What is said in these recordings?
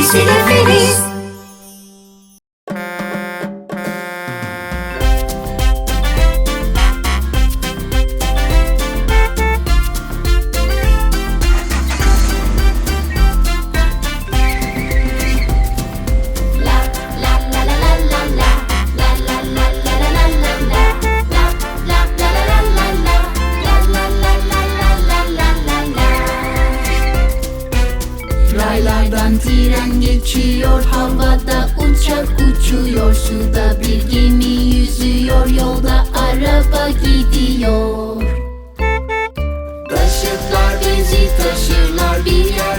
y sigue. tren geçiyor Havada uçak uçuyor. Suda bir gemi yüzüyor Yolda araba gidiyor. Taşıtlar bizi taşırlar bir yer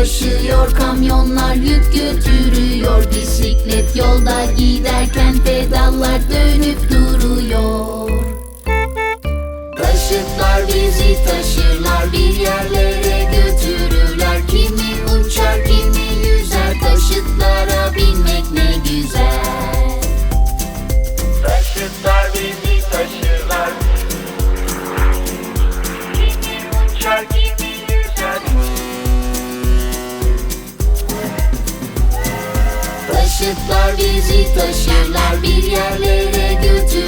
Taşıyor kamyonlar yük götürüyor Bisiklet yolda giderken pedallar dönüp duruyor. Taşıtlar bizi taşırlar bir yerlere götürür. taşıtlar bizi taşırlar bir yerlere götür.